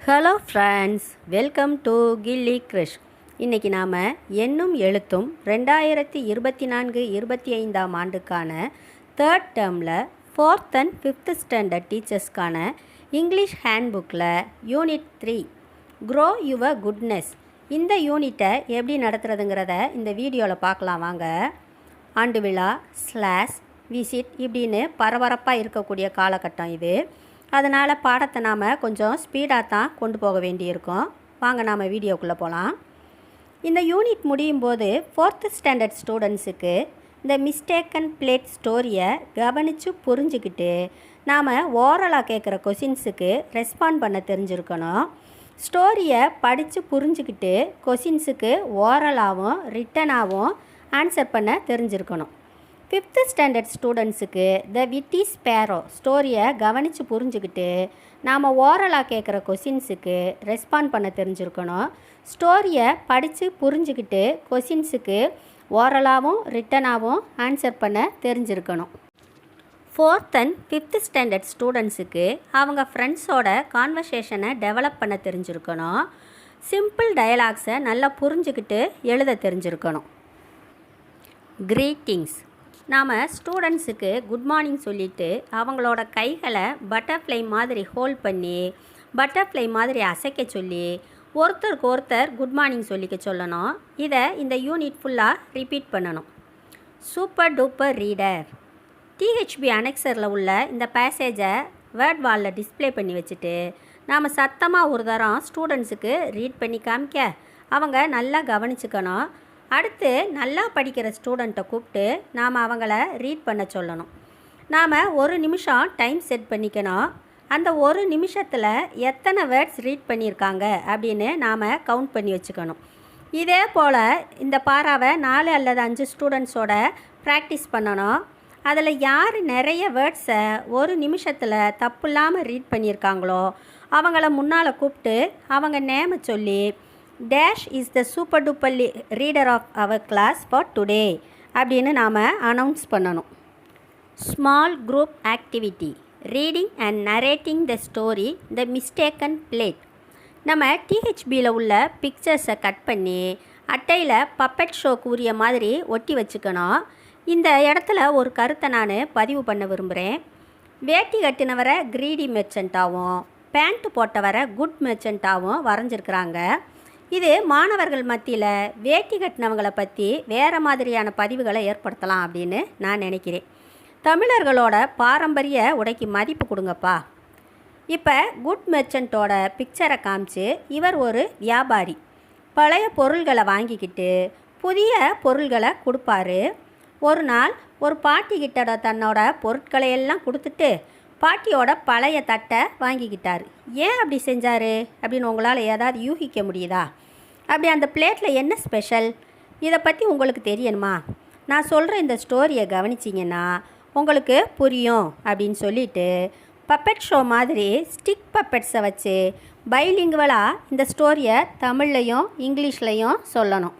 Hello friends welcome to Gilli Krish இன்றைக்கி நாம் எண்ணும் எழுத்தும் ரெண்டாயிரத்தி இருபத்தி நான்கு இருபத்தி ஐந்தாம் ஆண்டுக்கான தேர்ட் டேர்மில் ஃபோர்த் அண்ட் ஃபிஃப்த் ஸ்டாண்டர்ட் டீச்சர்ஸ்க்கான English ஹேண்ட்புக்கில் unit three grow your goodness இந்த யூனிட்டை எப்படி நடத்துகிறதுங்கிறத இந்த வீடியோவில் பார்க்கலாம் வாங்க. ஆண்டு விழா ஸ்லாஷ் விசிட் இப்படின்னு பரபரப்பாக இருக்கக்கூடிய காலகட்டம் இது. அதனால் பாடத்தை நாம் கொஞ்சம் ஸ்பீடாக தான் கொண்டு போக வேண்டியிருக்கும். வாங்க நாம் வீடியோக்குள்ளே போகலாம் இந்த யூனிட் முடியும் போது ஃபோர்த்து ஸ்டாண்டர்ட் ஸ்டூடெண்ட்ஸுக்கு இந்த மிஸ்டேக்கன் பிளேட் ஸ்டோரியை கவனித்து புரிஞ்சுக்கிட்டு நாம் ஓரலாக கேட்குற கொஷின்ஸுக்கு ரெஸ்பாண்ட் பண்ண தெரிஞ்சிருக்கணும். ஸ்டோரியை படித்து புரிஞ்சுக்கிட்டு கொஷின்ஸுக்கு ஓரலாகவும் ரிட்டனாகவும் ஆன்சர் பண்ண தெரிஞ்சிருக்கணும். ஃபிஃப்த்து ஸ்டாண்டர்ட் ஸ்டூடெண்ட்ஸுக்கு த விட்டி ஸ்பேரோ ஸ்டோரியை கவனித்து புரிஞ்சுக்கிட்டு நாம் ஓரலாக கேட்குற கொஷின்ஸுக்கு ரெஸ்பாண்ட் பண்ண தெரிஞ்சுருக்கணும். ஸ்டோரியை படித்து புரிஞ்சுக்கிட்டு கொஷின்ஸுக்கு ஓரலாகவும் ரிட்டனாகவும் ஆன்சர் பண்ண தெரிஞ்சிருக்கணும். ஃபோர்த் அண்ட் ஃபிஃப்த் ஸ்டாண்டர்ட் ஸ்டூடெண்ட்ஸுக்கு அவங்க ஃப்ரெண்ட்ஸோட கான்வர்சேஷனை டெவலப் பண்ண தெரிஞ்சுருக்கணும். சிம்பிள் டயலாக்ஸை நல்லா புரிஞ்சுக்கிட்டு எழுத தெரிஞ்சிருக்கணும். கிரீட்டிங்ஸ் நாம் ஸ்டூடெண்ட்ஸுக்கு குட் மார்னிங் சொல்லிவிட்டு அவங்களோட கைகளை பட்டர்ஃப்ளை மாதிரி ஹோல்ட் பண்ணி பட்டர்ஃப்ளை மாதிரி அசைக்க சொல்லி ஒருத்தருக்கு ஒருத்தர் குட் மார்னிங் சொல்லிக்க சொல்லணும். இதை இந்த யூனிட் ஃபுல்லாக ரிப்பீட் பண்ணணும். சூப்பர் டூப்பர் ரீடர் டிஹெச்பி அனெக்சரில் உள்ள இந்த பேசேஜை வேர்ட் வாலில் டிஸ்ப்ளே பண்ணி வச்சுட்டு நாம் சத்தமாக ஒரு தரம் ஸ்டூடெண்ட்ஸுக்கு ரீட் பண்ணி காமிக்க அவங்க நல்லா கவனிச்சுக்கணும். அடுத்து நல்லா படிக்கிற ஸ்டூடெண்ட்டை கூப்பிட்டு நாம் அவங்கள ரீட் பண்ண சொல்லணும். நாம் ஒரு நிமிஷம் டைம் செட் பண்ணிக்கணும். அந்த ஒரு நிமிஷத்தில் எத்தனை வேர்ட்ஸ் ரீட் பண்ணியிருக்காங்க அப்படின்னு நாம் கவுண்ட் பண்ணி வச்சுக்கணும். இதே போல் இந்த பாராவை நாலு அல்லது அஞ்சு ஸ்டூடெண்ட்ஸோட ப்ராக்டிஸ் பண்ணணும். அதில் யார் நிறைய வேர்ட்ஸை ஒரு நிமிஷத்தில் தப்பு இல்லாமல் ரீட் பண்ணியிருக்காங்களோ அவங்கள முன்னால் கூப்பிட்டு அவங்க நேமை சொல்லி dash is the super duper reader of our class for today அப்படின்னு நாம் அனௌன்ஸ் பண்ணணும். Small group activity reading and narrating the story the mistaken plate நம்ம டிஹெச்பியில் உள்ள பிக்சர்ஸை கட் பண்ணி அட்டையில் பப்பட் ஷோக்கு உரிய மாதிரி ஒட்டி வச்சுக்கணும். இந்த இடத்துல ஒரு கருத்தை நான் பதிவு பண்ண விரும்புகிறேன் வேட்டி கட்டினவரை கிரீடி மெர்ச்சண்ட்டாகவும் பேண்ட் போட்டவரை குட் மெர்ச்சண்ட்டாகவும் வரைஞ்சிருக்கிறாங்க. இது மாணவர்கள் மத்தியில் வேட்டி கட்டினவங்களை பற்றி வேறு மாதிரியான பதிவுகளை ஏற்படுத்தலாம் அப்படின்னு நான் நினைக்கிறேன். தமிழர்களோட பாரம்பரிய உடைக்கு மதிப்பு கொடுங்கப்பா. இப்போ குட் மெர்ச்சன்ட்டோட பிக்சரை காமிச்சு இவர் ஒரு வியாபாரி. பழைய பொருள்களை வாங்கிக்கிட்டு புதிய பொருள்களை கொடுப்பாரு. ஒரு நாள் ஒரு பாட்டி கிட்ட தன்னோட பொருட்களை எல்லாம் கொடுத்துட்டு பாட்டியோட பழைய தட்டை வாங்கிக்கிட்டார். ஏன் அப்படி செஞ்சார்? அப்படின்னு உங்களால் ஏதாவது யூகிக்க முடியுதா? அப்படி அந்த பிளேட்டில் என்ன ஸ்பெஷல்? இதை பற்றி உங்களுக்கு தெரியணுமா? நான் சொல்கிற இந்த ஸ்டோரியை கவனிச்சிங்கன்னா உங்களுக்கு புரியும் அப்படின்னு சொல்லிட்டு பப்பெட் ஷோ மாதிரி ஸ்டிக் பப்பெட்ஸை வச்சு பைலிங்குவலாக இந்த ஸ்டோரியை தமிழ்லையும் இங்கிலீஷ்லையும் சொல்லணும்.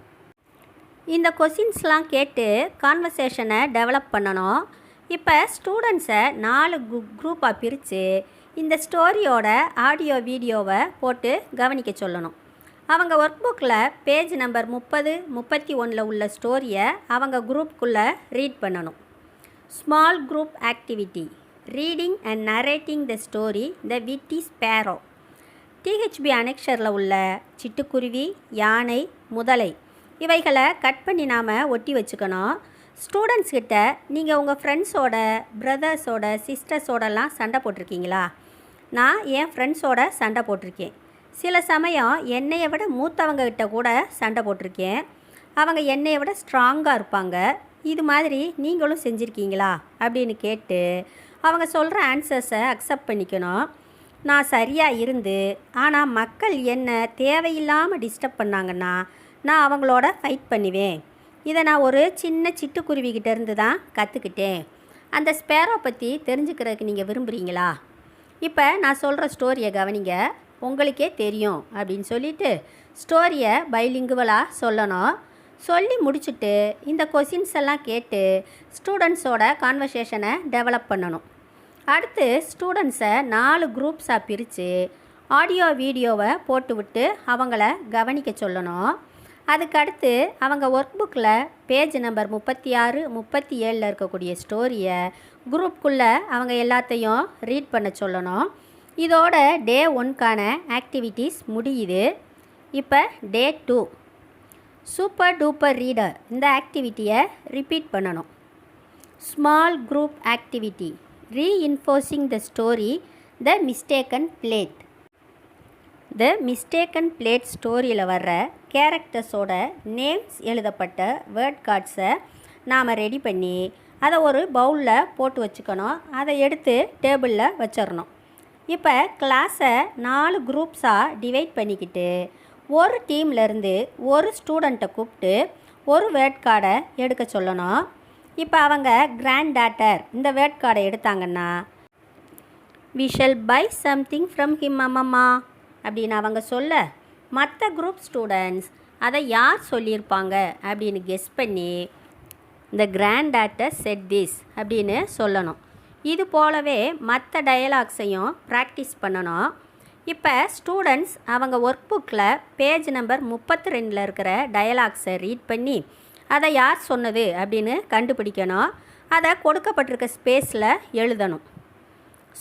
இந்த கொஷின்ஸ்லாம் கேட்டு கான்வர்சேஷனை டெவலப் பண்ணணும். இப்போ ஸ்டூடெண்ட்ஸை நாலு கு குரூப்பாக பிரித்து இந்த ஸ்டோரியோட ஆடியோ வீடியோவை போட்டு கவனிக்க சொல்லணும். அவங்க ஒர்க் புக்கில் பேஜ் நம்பர் முப்பது முப்பத்தி ஒன்றில் உள்ள ஸ்டோரியை அவங்க குரூப்புக்குள்ளே ரீட் பண்ணணும். Small group activity reading and narrating the story the witty sparrow DHP அனெக்ஷரில் உள்ள சிட்டுக்குருவி யானை முதலை இவைகளை கட் பண்ணி நாம் ஒட்டி வச்சுக்கணும். ஸ்டூடெண்ட்ஸ் கிட்ட நீங்கள் உங்கள் ஃப்ரெண்ட்ஸோட பிரதர்ஸோட சிஸ்டர்ஸோடலாம் சண்டை போட்டிருக்கீங்களா? நான் என் ஃப்ரெண்ட்ஸோட சண்டை போட்டிருக்கேன். சில சமயம் என்னையை விட மூத்தவங்க கிட்ட கூட சண்டை போட்டிருக்கேன். அவங்க என்னையை விட ஸ்ட்ராங்காக இருப்பாங்க. இது மாதிரி நீங்களும் செஞ்சுருக்கீங்களா? அப்படின்னு கேட்டு அவங்க சொல்கிற ஆன்சர்ஸை அக்செப்ட் பண்ணிக்கணும். நான் சரியாக இருந்து ஆனால் மக்கள் என்ன தேவையில்லாமல் டிஸ்டர்ப் பண்ணாங்கன்னா நான் அவங்களோட ஃபைட் பண்ணுவேன். இதை நான் ஒரு சின்ன சிட்டுக்குருவிகிட்ட இருந்து தான் கற்றுக்கிட்டேன் அந்த ஸ்பேரோ பற்றி தெரிஞ்சுக்கிறதுக்கு நீங்கள் விரும்புகிறீங்களா இப்போ நான் சொல்கிற ஸ்டோரியை கவனிங்க. உங்களுக்கே தெரியும் அப்படின்னு சொல்லிட்டு ஸ்டோரியை பைலிங்குவலாக சொல்லணும். சொல்லி முடிச்சுட்டு இந்த கொஷின்ஸ் எல்லாம் கேட்டு ஸ்டூடெண்ட்ஸோட கான்வர்சேஷனை டெவலப் பண்ணணும். அடுத்து ஸ்டூடெண்ட்ஸை நாலு குரூப்ஸாக பிரித்து ஆடியோ வீடியோவை போட்டுவிட்டு அவங்கள கவனிக்க சொல்லணும். அதுக்கடுத்து அவங்க ஒர்க் புக்கில் பேஜ் நம்பர் முப்பத்தி ஆறு முப்பத்தி ஏழில் இருக்கக்கூடிய ஸ்டோரியை குரூப்புக்குள்ளே அவங்க எல்லாத்தையும் ரீட் பண்ண சொல்லணும். இதோட டே ஒன்க்கான ஆக்டிவிட்டீஸ் முடியுது. இப்போ day two super duper reader இந்த ஆக்டிவிட்டியை ரிப்பீட் பண்ணணும். Small group activity reinforcing the story the mistaken plate the mistaken plate ஸ்டோரியில் வர்ற கேரக்டர்ஸோட நேம்ஸ் எழுதப்பட்ட வேர்ட் கார்ட்ஸை நாம் ரெடி பண்ணி அதை ஒரு பவுலில் போட்டு வச்சுக்கணும். அதை எடுத்து டேபிளில் வச்சிடணும். இப்போ கிளாஸை நாலு குரூப்ஸாக டிவைட் பண்ணிக்கிட்டு ஒரு டீம்லேருந்து ஒரு ஸ்டூடெண்ட்டை கூப்பிட்டு ஒரு வேர்ட் கார்டை எடுக்க சொல்லணும். இப்போ அவங்க கிராண்ட் டாட்டர் இந்த வேர்ட் கார்டை எடுத்தாங்கன்னா we shall buy something from him அம்மம்மா அப்படின்னு அவங்க சொல்ல மற்ற குரூப் ஸ்டூடெண்ட்ஸ் அதை யார் சொல்லியிருப்பாங்க அப்படின்னு கெஸ் பண்ணி இந்த கிராண்ட் டாட்டர் செட் திஸ் அப்படின்னு சொல்லணும். இது போலவே மற்ற டயலாக்ஸையும் ப்ராக்டிஸ் பண்ணணும். இப்போ ஸ்டூடெண்ட்ஸ் அவங்க ஒர்க் புக்கில் பேஜ் நம்பர் முப்பத்தி ரெண்டில் இருக்கிற டயலாக்ஸை ரீட் பண்ணி அதை யார் சொன்னது அப்படின்னு கண்டுபிடிக்கணும். அதை கொடுக்கப்பட்டிருக்க ஸ்பேஸில் எழுதணும்.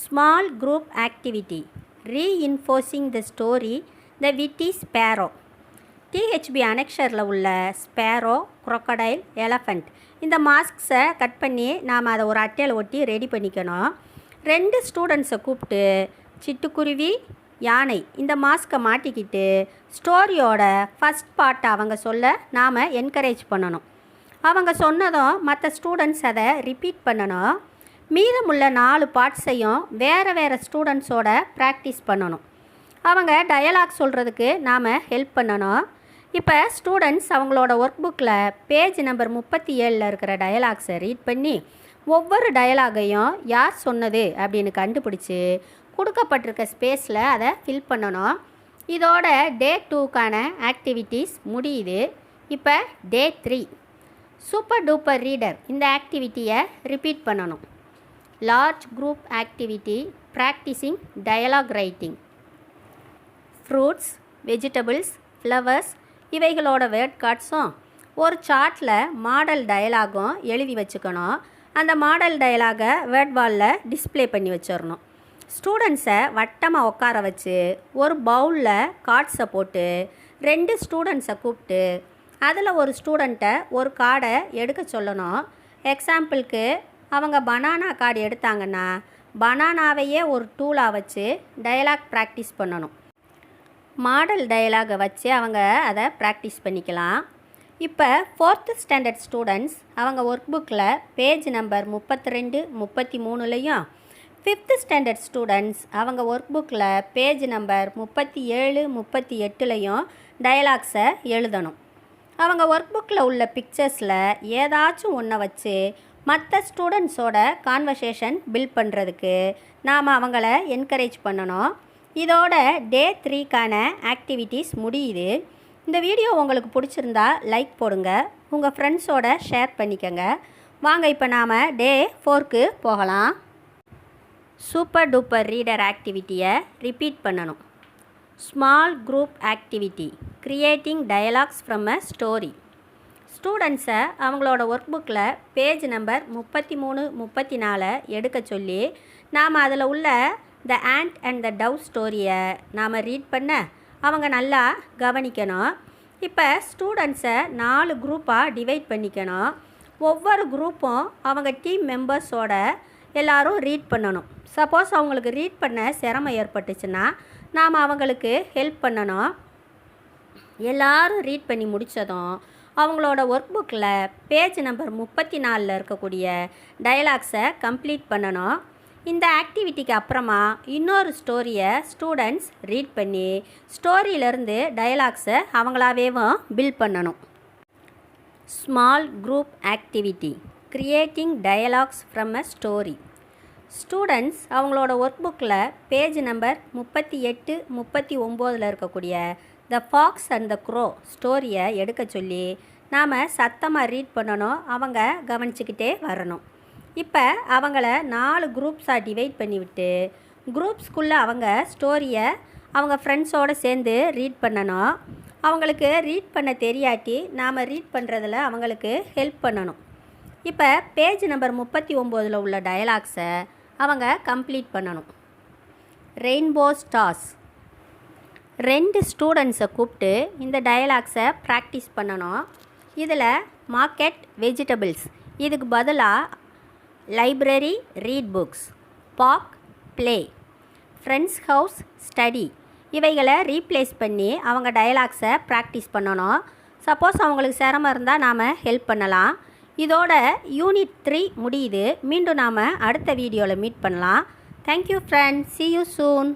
Small group activity reinforcing the story the witty sparrow DHP அனெக்ஷரில் உள்ள ஸ்பேரோ crocodile எலஃபண்ட் இந்த மாஸ்க்ஸை கட் பண்ணி நாம் அதை ஒரு அட்டையில் ஒட்டி ரெடி பண்ணிக்கணும். ரெண்டு ஸ்டூடெண்ட்ஸை கூப்பிட்டு சிட்டுக்குருவி யானை இந்த மாஸ்க்கை மாட்டிக்கிட்டு ஸ்டோரியோட ஃபஸ்ட் பார்ட்டை அவங்க சொல்ல நாம் என்கரேஜ் பண்ணணும். அவங்க சொன்னதும் மற்ற ஸ்டூடெண்ட்ஸ் அதை ரிப்பீட் பண்ணணும். மீதமுள்ள நாலு பார்ட்ஸையும் வேறு வேறு ஸ்டூடெண்ட்ஸோட ப்ராக்டிஸ் பண்ணணும். அவங்க டயலாக் சொல்கிறதுக்கு நாம் ஹெல்ப் பண்ணணும். இப்போ ஸ்டூடெண்ட்ஸ் அவங்களோட ஒர்க் புக்கில் பேஜ் நம்பர் முப்பத்தி ஏழில் இருக்கிற டயலாக்ஸை ரீட் பண்ணி ஒவ்வொரு டயலாகையும் யார் சொன்னது அப்படின்னு கண்டுபிடிச்சி கொடுக்கப்பட்டிருக்க ஸ்பேஸில் அதை ஃபில் பண்ணணும். இதோட டே டூக்கான ஆக்டிவிட்டீஸ் முடியுது. இப்போ day three super duper reader இந்த ஆக்டிவிட்டியை ரிப்பீட் பண்ணணும். Large group activity practising dialogue writing fruits vegetables flowers இவைகளோட word கார்ட்ஸும் ஒரு சார்ட்டில் மாடல் டயலாகும் எழுதி வச்சுக்கணும். அந்த மாடல் டயலாகை வேர்ட் வாலில் டிஸ்ப்ளே பண்ணி வச்சிடணும் ஸ்டூடெண்ட்ஸை வட்டமாக உட்கார வச்சு ஒரு பவுலில் கார்ட்ஸை போட்டு ரெண்டு ஸ்டூடெண்ட்ஸை கூப்பிட்டு அதில் ஒரு ஸ்டூடெண்ட்டை ஒரு கார்டை எடுக்க சொல்லணும். எக்ஸாம்பிளுக்கு அவங்க பனானா கார்டு எடுத்தாங்கன்னா பனானாவையே ஒரு டூலாக வச்சு டயலாக் ப்ராக்டிஸ் பண்ணணும். மாடல் டயலாகை வச்சு அவங்க அதை ப்ராக்டிஸ் பண்ணிக்கலாம். இப்போ ஃபோர்த்து ஸ்டாண்டர்ட் ஸ்டூடெண்ட்ஸ் அவங்க ஒர்க் புக்கில் பேஜ் நம்பர் முப்பத்தி ரெண்டு முப்பத்தி மூணுலேயும் ஃபிஃப்த்து ஸ்டாண்டர்ட் ஸ்டூடெண்ட்ஸ் அவங்க ஒர்க் புக்கில் பேஜ் நம்பர் முப்பத்தி ஏழு முப்பத்தி எட்டுலேயும் டயலாக்ஸை எழுதணும். அவங்க ஒர்க் புக்கில் உள்ள பிக்சர்ஸில் ஏதாச்சும் ஒன்றை வச்சு மற்ற ஸ்டூடெண்ட்ஸோட கான்வர்சேஷன் பில்ட் பண்ணுறதுக்கு நாம் அவங்கள என்கரேஜ் பண்ணணும். இதோட டே த்ரீக்கான ஆக்டிவிட்டீஸ் முடியுது. இந்த வீடியோ உங்களுக்கு பிடிச்சிருந்தா லைக் போடுங்க. உங்கள் ஃப்ரெண்ட்ஸோட ஷேர் பண்ணிக்கோங்க. வாங்க இப்போ நாம் டே ஃபோர்க்கு போகலாம். சூப்பர் டூப்பர் ரீடர் ஆக்டிவிட்டியை ரிப்பீட் பண்ணணும். Small group activity creating dialogues from a story ஸ்டூடெண்ட்ஸை அவங்களோட ஒர்க் புக்கில் பேஜ் நம்பர் முப்பத்தி மூணு முப்பத்தி நாலை எடுக்க சொல்லி நாம் அதில் உள்ள the ant and the dove ஸ்டோரியை நாம் ரீட் பண்ண அவங்க நல்லா கவனிக்கணும். இப்போ ஸ்டூடெண்ட்ஸை நாலு குரூப்பாக டிவைட் பண்ணிக்கணும். ஒவ்வொரு குரூப்பும் அவங்க டீம் மெம்பர்ஸோட எல்லாரும் ரீட் பண்ணணும். சப்போஸ் அவங்களுக்கு ரீட் பண்ண சிரமம் ஏற்பட்டுச்சுன்னா நாம் அவங்களுக்கு ஹெல்ப் பண்ணணும். எல்லாரும் ரீட் பண்ணி முடித்ததும் அவங்களோட ஒர்க் புக்கில் பேஜ் நம்பர் முப்பத்தி நாலில் இருக்கக்கூடிய டயலாக்ஸை கம்ப்ளீட் பண்ணணும். இந்த ஆக்டிவிட்டிக்கு அப்புறமா இன்னொரு ஸ்டோரியை ஸ்டூடெண்ட்ஸ் ரீட் பண்ணி ஸ்டோரியிலேருந்து டயலாக்ஸை அவங்களாவேவும் பில்ட் பண்ணணும். Small group activity creating dialogues from a story students அவங்களோட ஒர்க் புக்கில் பேஜ் நம்பர் முப்பத்தி எட்டு முப்பத்தி ஒம்போதில் இருக்கக்கூடிய the fox and the crow ஸ்டோரியை எடுக்க சொல்லி நாம் சத்தமாக ரீட் பண்ணணும் அவங்க கவனிச்சுக்கிட்டே வரணும். இப்போ அவங்கள நாலு குரூப்ஸாக டிவைட் பண்ணிவிட்டு குரூப்ஸ்குள்ளே அவங்க ஸ்டோரியை அவங்க ஃப்ரெண்ட்ஸோடு சேர்ந்து ரீட் பண்ணணும். அவங்களுக்கு ரீட் பண்ண தெரியாட்டி நாம் ரீட் பண்ணுறதில் அவங்களுக்கு ஹெல்ப் பண்ணணும். இப்போ பேஜ் நம்பர் முப்பத்தி ஒம்போதில் உள்ள டயலாக்ஸை அவங்க கம்ப்ளீட் பண்ணணும். ரெயின்போ ஸ்டார்ஸ் ரெண்டு ஸ்டூடெண்ட்ஸை கூப்பிட்டு இந்த டயலாக்ஸை ப்ராக்டிஸ் பண்ணணும். இதில் மார்க்கெட் வெஜிடபிள்ஸ் இதுக்கு பதிலாக library read books park play friends house study இவைகளை ரீப்ளேஸ் பண்ணி அவங்க டயலாக்ஸை ப்ராக்டிஸ் பண்ணணும். சப்போஸ் அவங்களுக்கு சிரமம் இருந்தால் நாம் ஹெல்ப் பண்ணலாம். இதோட யூனிட் த்ரீ முடியுது. மீண்டும் நாம் அடுத்த வீடியோவில் மீட் பண்ணலாம். Thank you friends see you soon